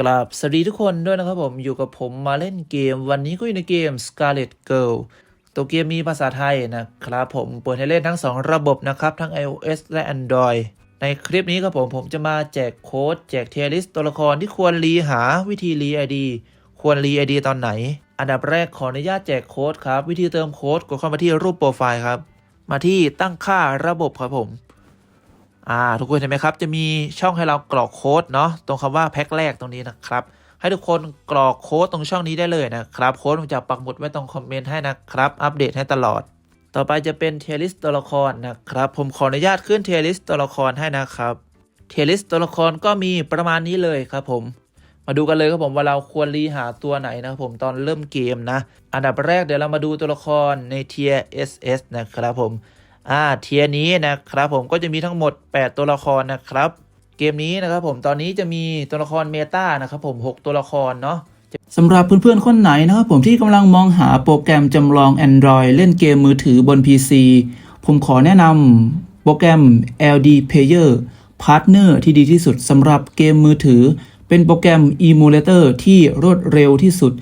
กราบสวัสดีทุกคนด้วยนะครับผมอยู่กับผมมาเล่นเกม วันนี้ก็อยู่ในเกม Scarlet Girl ตัวเกมมีภาษาไทยนะครับผมเปิดให้เล่นทั้ง 2 ระบบนะครับ ทั้ง iOS และ Android ในคลิปนี้ครับผมผมจะมาแจกโค้ด แจกเทียริสตัวละครที่ควรรีหาวิธีรีไอดีควรรีไอดีตอนไหน อันดับแรกขออนุญาตแจกโค้ดครับ วิธีเติมโค้ดกดเข้ามาที่รูปโปรไฟล์ครับ มาที่ตั้งค่าระบบครับผม อ่าทุกคนเห็นไหมครับ จะมีช่องให้เรากรอกโค้ดเนาะตรงคำว่าแพ็คแรกตรงนี้นะครับ ให้ทุกคนกรอกโค้ดตรงช่องนี้ได้เลยนะครับ โค้ดผมจะปักหมุดไว้ตรงคอมเมนต์ให้นะครับ อัปเดตให้ตลอด ต่อไปจะเป็นเทลิสตัวละครนะครับ ผมขออนุญาตขึ้นเทลิสตัวละครให้นะครับเทลิสตัวละครก็มีประมาณนี้เลยครับผมมาดูกันเลยครับผมว่าเราควรรีหาตัวไหนนะครับผมตอนเริ่มเกมนะ อันดับแรกเดี๋ยวเรามาดูตัวละครในเทีย SS นะครับผม อ่าเทียนี้นะครับผมก็จะมีทั้งหมด 8 ตัวละครนะครับ เกมนี้นะครับผมตอนนี้จะมีตัวละครเมตานะครับผม 6 ตัวละครเนาะสำหรับเพื่อนๆ คนไหนนะครับผมที่กำลังมองหาโปรแกรมจำลอง Android เล่นเกมมือถือบน PC ผมขอแนะนำโปรแกรม LD Player Partner ที่ดีที่สุดสำหรับเกมมือถือ เป็นโปรแกรม Emulator ที่รวดเร็วที่สุด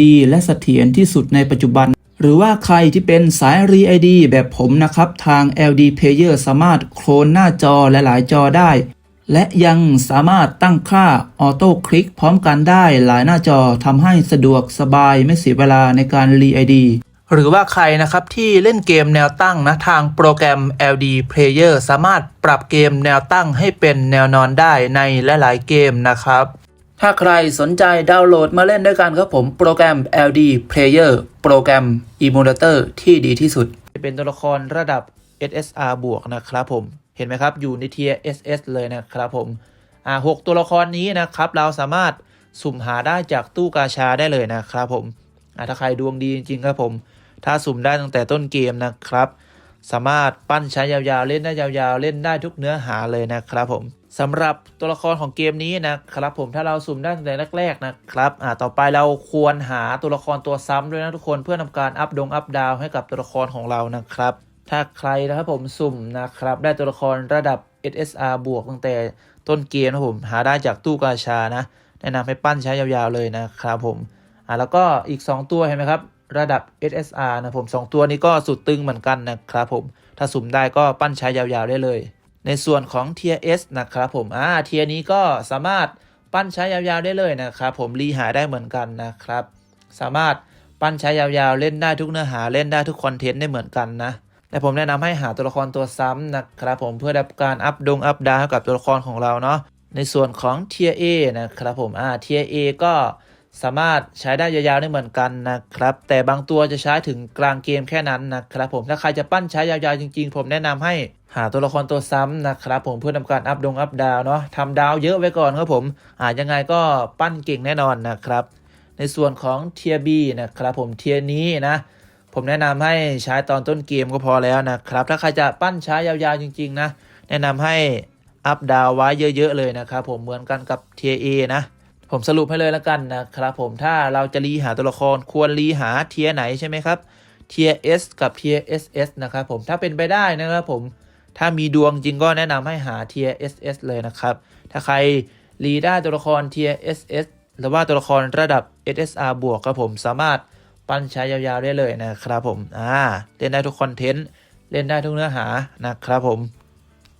ดีและเสถียรที่สุดในปัจจุบัน หรือว่าใครที่เป็นสาย r e ID แบบผมนะครับ ทาง LD Player สามารถโคลนหน้าจอและหลายจอได้ และยังสามารถตั้งค่าออโต้คลิกพร้อมกันได้หลายหน้าจอทำให้สะดวกสบายไม่เสียเวลาในการรีไอดีหรือว่าใครนะครับที่เล่นเกมแนวตั้งนะทางโปรแกรม LD Player สามารถปรับเกมแนวตั้งให้เป็นแนวนอนได้ในหลาย ๆ เกมนะครับ ถ้าใครสนใจดาวน์โหลดมาเล่นด้วยกันครับผมโปรแกรม LD Player โปรแกรม Emulator ที่ดีที่สุดจะเป็นตัวละครระดับ SSR บวกนะครับผม เห็นไหมครับ อยู่ในเทีย SS เลยนะครับผม อ่าหตัวละครนี้นะครับ เราสามารถสุ่มหาได้จากตู้กาชาได้เลยนะครับผม อ่าถ้าใครดวงดีจริงๆครับผม ถ้าสุ่มได้ตั้งแต่ต้นเกมนะครับ สามารถปั้นใช้ยาวๆ เล่นได้ยาวๆ เล่นได้ทุกเนื้อหาเลยนะครับผม สำหรับตัวละครของเกมนี้นะครับผมถ้าเราสุ่มได้ตั้งแต่แรกๆนะครับอ่าต่อไปเราควรหาตัวละครตัวซ้ำด้วยนะทุกคนเพื่อทำการอัพดงอัพดาวให้กับตัวละครของเรานะครับ ถ้าใครนะครับผมสุ่มนะครับ ได้ตัวละครระดับ SSR บวกตั้งแต่ต้นเกมนะผมหาได้จากตู้กาชานะแนะนำให้ปั้นใช้ยาวๆเลยนะครับผมอ่าแล้วก็อีก 2 ตัวเห็นไหมครับระดับ SSR นะผมสองตัวนี้ก็สุดตึงเหมือนกันนะครับผมถ้าสุ่มได้ก็ปั้นใช้ยาวๆได้เลย ในส่วนของ Tier S นะครับผมอ่าเทียนี้ก็สามารถปั้นใช้ยาวๆได้เลยนะครับผมรีหาได้เหมือนกันนะครับ สามารถปั้นใช้ยาวๆเล่นได้ทุกเนื้อหาเล่นได้ทุกคอนเทนต์ได้เหมือนกันนะแต่ผมแนะนำให้หาตัวละครตัวซ้ำนะครับผมเพื่อได้การอัพดงอัพดาวให้กับตัวละครของเราเนาะในส่วนของ Tier A นะครับผมอ่า Tier A ก็ สามารถใช้ได้ยาวๆได้เหมือนกันนะครับ แต่บางตัวจะใช้ถึงกลางเกมแค่นั้นนะครับ ผมถ้าใครจะปั้นใช้ยาวๆจริงๆ ผมแนะนำให้หาตัวละครตัวซ้ำนะครับ ผมเพื่อทำการอัพดงอัพดาวเนาะทำดาวเยอะไว้ก่อนครับผมอ่ายังไงก็ปั้นเก่งแน่นอนนะครับ ในส่วนของเทียบีนะครับผมเทียนี้นะผมแนะนำให้ใช้ตอนต้นเกมก็พอแล้วนะครับ ถ้าใครจะปั้นใช้ยาวๆจริง ๆ นะ แนะนำให้อัพดาวไว้เยอะ ๆ เลยนะครับผมเหมือนกันกับเทียเอนะ ผมสรุปให้เลยแล้วกันนะครับผมถ้าเราจะรีหาตัวละครควรรีหาเทียไหนใช่ไหมครับเทีย S กับเทีย SS นะครับผมถ้าเป็นไปได้นะครับผมถ้ามีดวงจริงก็แนะนำให้หาเทีย SS เลยนะครับ ถ้าใครรีได้ตัวละครเทีย SS หรือว่าตัวละครระดับ SSR บวกครับผมสามารถปั้นใช้ยาวๆได้เลยนะครับผมอ่าเล่นได้ทุกคอนเทนต์เล่นได้ทุกเนื้อหานะครับผม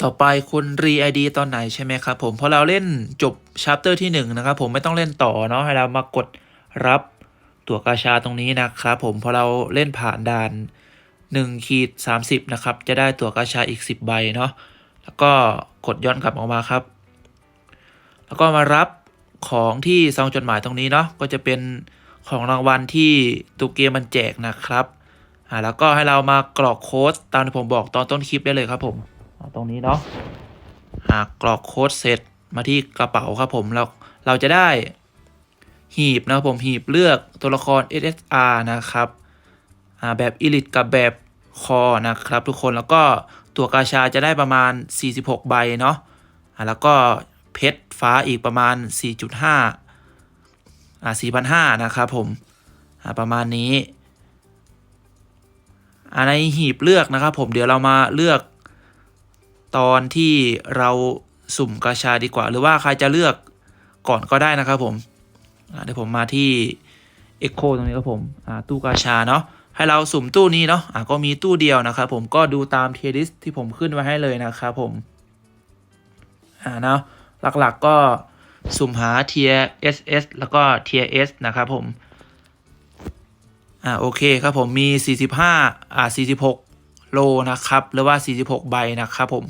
ต่อไปคุณรีไอดีตอนไหนใช่ไหมครับผมพอเราเล่นจบชาร์เตอร์ที่1นะครับผมไม่ต้องเล่นต่อเนาะให้เรามากดรับตั๋วกาชาตรงนี้นะครับผมพอเราเล่นผ่านด่าน1ขีด30นะครับจะได้ตั๋วกาชาอีก 10 ใบเนาะแล้วก็กดย้อนกลับออกมาครับ แล้วก็มารับของที่ซองจดหมายตรงนี้เนาะก็จะเป็นของรางวัลที่ตัวเกมมันแจกนะครับอ่าแล้วก็ให้เรามากรอกโค้ดตามที่ผมบอกตอนต้นคลิปได้เลยครับผม ตรงนี้เนาะหากกรอกโค้ดเสร็จมาที่กระเป๋าครับผมแล้วเราจะได้หีบนะครับผมหีบเลือกตัวละคร SSR นะครับแบบ Elite กับแบบคอนะครับ ทุกคนแล้วก็ตัวกาชาจะได้ประมาณ 46 ใบเนาะแล้วก็เพชรฟ้าอีกประมาณ 4.5อ่า4,500นะครับผมประมาณนี้ในหีบเลือกนะครับผมเดี๋ยวเรามาเลือก ตอนที่เราสุ่มกาชาดีกว่า หรือว่าใครจะเลือกก่อนก็ได้นะครับผมเดี๋ยวผมมาที่ Echo ตรงนี้ครับผมตู้กาชาเนาะให้เราสุ่มตู้นี้เนาะก็มีตู้เดียวนะครับผมก็ดูตามเทียริสที่ผมขึ้นไว้ให้เลยนะครับผมอ่าเนาะหลักๆก็สุ่มหาเทีย SS แล้วก็เทีย S นะครับผมอ่าโอเคครับผมมี 45อ่า46 โลนะครับ หรือว่า 46 ใบนะครับผม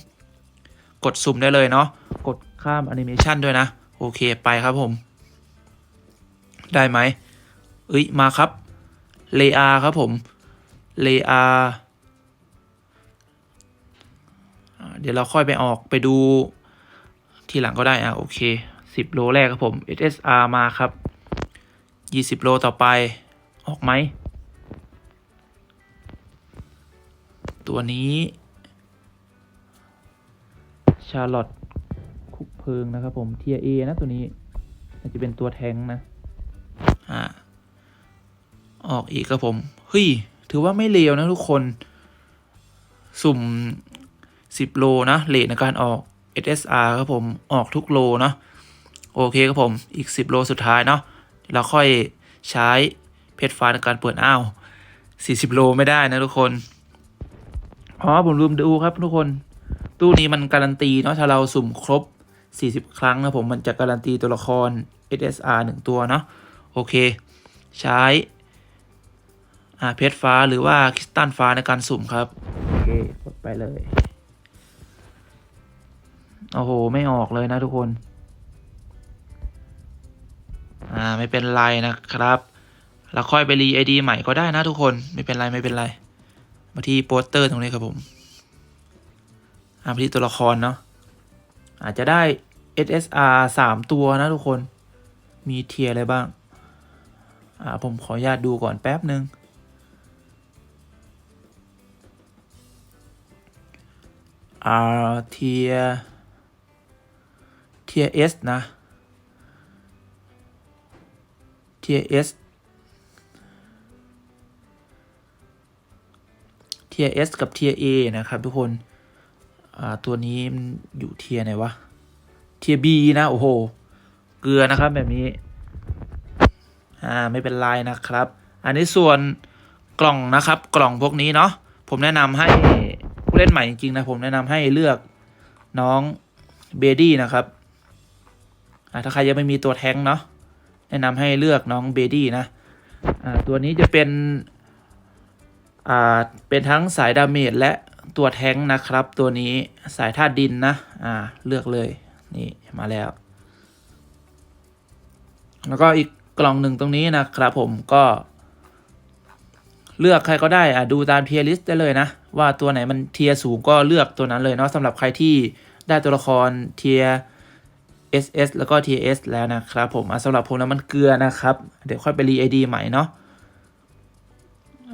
กดสุ่มได้เลยเนาะกดข้ามแอนิเมชันด้วยนะ โอเคไปครับผม ได้ไหมเอ้ยมาครับเลอาครับผมเลอาเดี๋ยวเราค่อยไปออกไปดูทีหลังก็ได้อะโอเคสิบโลแรกครับผม SSR มาครับยี่สิบโลต่อไปออกไหม ตัวนี้ ชาร์ลอตคุกเพิงนะครับผมเทียเอนะตัวนี้อาจจะเป็นตัวแทงนะอ่าออกอีกครับผมเฮ้ยถือว่าไม่เลวนะทุกคน สุ่ม 10 โลนะเลทในการออก SSR ครับผมออกทุกโลเนาะโอเคครับผมอีก 10 โลสุดท้ายเนาะเราค่อยใช้เพชรฟ้าในการเปิดอ้าว 40 โลไม่ได้นะทุกคน อ๋อ ผมลืมดูครับทุกคน ตู้นี้มันการันตีเนาะถ้าเราสุ่มครบ 40 ครั้งนะผมมันจะการันตีตัวละคร SSR 1 ตัวเนาะโอเค ใช้อ่าเพชรฟ้าหรือว่าคริสตัลฟ้าในการสุ่มครับ โอเคกดไปเลย โอ้โห ไม่ออกเลยนะทุกคน อ่า ไม่เป็นไรนะครับ เราค่อยไปรีไอดีใหม่ก็ได้นะทุกคน ไม่เป็นไร ไม่เป็นไร มาที่โปสเตอร์ตรงนี้ครับผม อ่ามาที่ตัวละครเนาะอาจจะได้ SSR สามตัวนะทุกคนมีเทียอะไรบ้าง อ่าผมขออนุญาตดูก่อนแป๊บหนึ่งอ่าเทียเทียเอสนะเทียเอสเทียเอสกับเทียเอนะครับทุกคน อ่าตัวนี้มันอยู่เทียไหนวะ เทียบีนะ โอ้โห เกลือนะครับแบบนี้ อ่าไม่เป็นไรนะครับ อันนี้ส่วนกล่องนะครับ กล่องพวกนี้เนาะผมแนะนำให้ผู้เล่นใหม่จริงๆนะผมแนะนำให้เลือกน้องเบดี้นะครับอ่าถ้าใครยังไม่มีตัวแท้งเนาะแนะนำให้เลือกน้องเบดี้นะอ่าตัวนี้จะเป็นอ่าเป็นทั้งสายดาเมจและ ตัวแท้งนะครับ ตัวนี้สายธาตุดินนะ อ่า เลือกเลย นี่มาแล้ว แล้วก็อีกกล่องหนึ่งตรงนี้นะครับผมก็เลือกใครก็ได้อะดูตามเทียร์ลิสต์ได้เลยนะ ว่าตัวไหนมันเทียร์สูงก็เลือกตัวนั้นเลยเนาะสำหรับใครที่ได้ตัวละครเทียร์ SS แล้วก็ TS แล้วนะครับผมอะสำหรับผมแล้วมันเกลือนะครับ เดี๋ยวค่อยไปรีไอดีใหม่เนาะ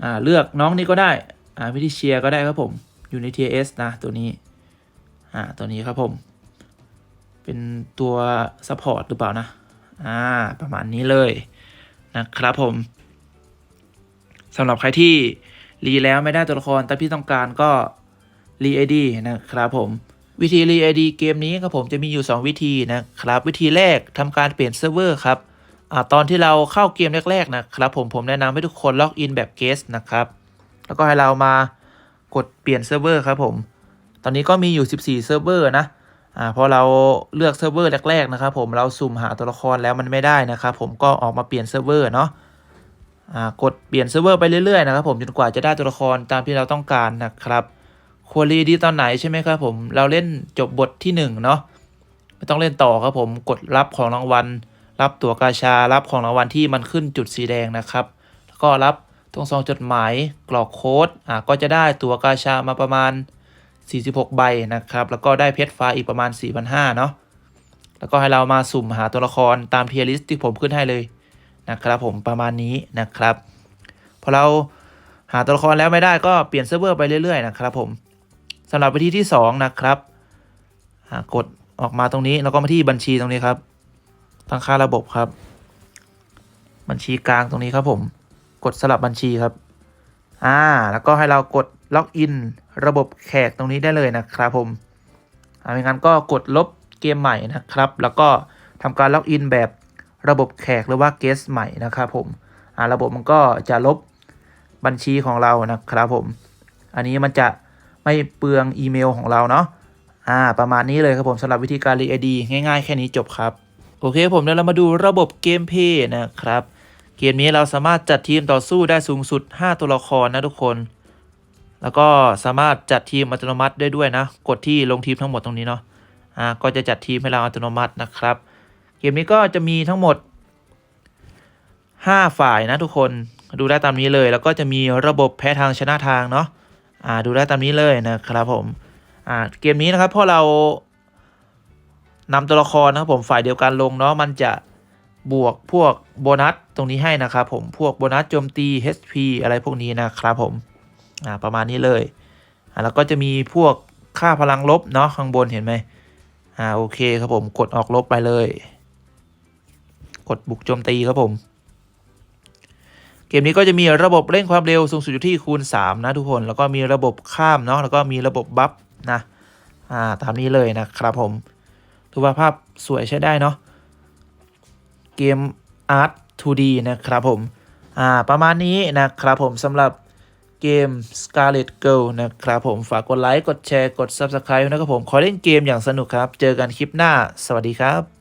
อ่าเลือกน้องนี้ก็ได้อ่าวิธีเชียร์ก็ได้ครับผม อยู่ใน TS นะ ตัวนี้ อ่า ตัวนี้ครับผม เป็นตัวซัพพอร์ตหรือเปล่านะ อ่า ประมาณนี้เลยนะครับผมสำหรับใครที่รีแล้วไม่ได้ตัวละคร แต่พี่ต้องการก็รีไอดีนะครับผม วิธีรีไอดีเกมนี้ครับผมจะมีอยู่ 2 วิธีนะครับ วิธีแรกทำการเปลี่ยนเซิร์ฟเวอร์ครับอ่าตอนที่เราเข้าเกมแรกๆนะครับผมผมแนะนำให้ทุกคนล็อกอินแบบเกสนะครับ แล้วก็ให้เรามา กดเปลี่ยนเซิร์ฟเวอร์ครับผม ตอนนี้ก็มีอยู่ 14 เซิร์ฟเวอร์นะอ่าพอเราเลือกเซิร์ฟเวอร์แรกๆนะครับผมเราสุ่มหาตัวละครแล้วมันไม่ได้นะครับผมก็ออกมาเปลี่ยนเซิร์ฟเวอร์เนาะอ่ากดเปลี่ยนเซิร์ฟเวอร์ไปเรื่อยๆนะครับผมจนกว่าจะได้ตัวละครตามที่เราต้องการนะครับควรีดีตอนไหนใช่ไหมครับผมเราเล่นจบบทที่ 1 เนาะไม่ต้องเล่นต่อครับผมกดรับของรางวัล รับตั๋วกาชารับของรางวัลที่มันขึ้นจุดสีแดงนะครับ แล้วก็รับ ตรงซองจดหมายกรอกโค้ดอ่าก็จะได้ตั๋วกาชามาประมาณ 46 ใบนะครับ แล้วก็ได้เพชรฟ้าอีกประมาณ 4,500เนาะแล้วก็ให้เรามาสุ่มหาตัวละครตามเทียร์ลิสต์ที่ผมขึ้นให้เลยนะครับผมประมาณนี้นะครับ พอเราหาตัวละครแล้วไม่ได้ก็เปลี่ยนเซิร์ฟเวอร์ไปเรื่อยๆนะครับผมสำหรับวิธีที่ 2 นะครับกดออกมาตรงนี้แล้วก็มาที่บัญชีตรงนี้ครับ ตั้งค่าระบบครับ บัญชีกลางตรงนี้ครับผม กดสลับบัญชีครับ อ่า แล้วก็ให้เรากดล็อกอินระบบแขกตรงนี้ได้เลยนะครับผมอ่าไม่งั้นก็กดลบเกมใหม่นะครับ แล้วก็ทำการล็อกอินแบบระบบแขกหรือว่าเกสใหม่นะครับผมอ่าระบบมันก็จะลบบัญชีของเรานะครับผม อันนี้มันจะไม่เปลืองอีเมลของเราเนาะอ่า ประมาณนี้เลยครับผมสำหรับวิธีการรีไอดีง่ายๆ แค่นี้จบครับ โอเคผมเดี๋ยวเรามาดูระบบเกมเพย์นะครับ เกมนี้เราสามารถจัดทีมต่อสู้ได้สูงสุด 5 ตัวละครนะทุกคน แล้วก็สามารถจัดทีมอัตโนมัติได้ด้วยนะ กดที่ลงทีมทั้งหมดตรงนี้เนาะ อ่า ก็จะจัดทีมให้เราอัตโนมัตินะครับ เกมนี้ก็จะมีทั้งหมด 5 ฝ่ายนะทุกคน ดูได้ตามนี้เลย แล้วก็จะมีระบบแพ้ทางชนะทางเนาะ อ่า ดูได้ตามนี้เลยนะครับผม อ่า เกมนี้นะครับพอเรานำตัวละครนะครับผมฝ่ายเดียวกันลงเนาะ มันจะ บวกพวกโบนัสตรงนี้ให้นะครับผมพวกโบนัสโจมตี HP อะไรพวกนี้นะครับผมอ่าประมาณนี้เลยอ่าแล้วก็จะมีพวกค่าพลังลบเนาะข้างบนเห็นไหมอ่าโอเคครับผมกดออกลบไปเลย กดบุกโจมตีครับผม เกมนี้ก็จะมีระบบเร่งความเร็วสูงสุดอยู่ที่คูณ 3 นะทุกคน แล้วก็มีระบบข้ามเนาะแล้วก็มีระบบบัฟนะอ่าตามนี้เลยนะครับผมถือว่าภาพสวยใช้ได้เนาะ เกม Art 2D นะครับผม อ่า ประมาณนี้นะครับผมสำหรับเกม Scarlet Girl นะครับผม ฝากกดไลค์ กดแชร์ กด Subscribe นะครับผม ขอเล่นเกมอย่างสนุกครับ เจอกันคลิปหน้า สวัสดีครับ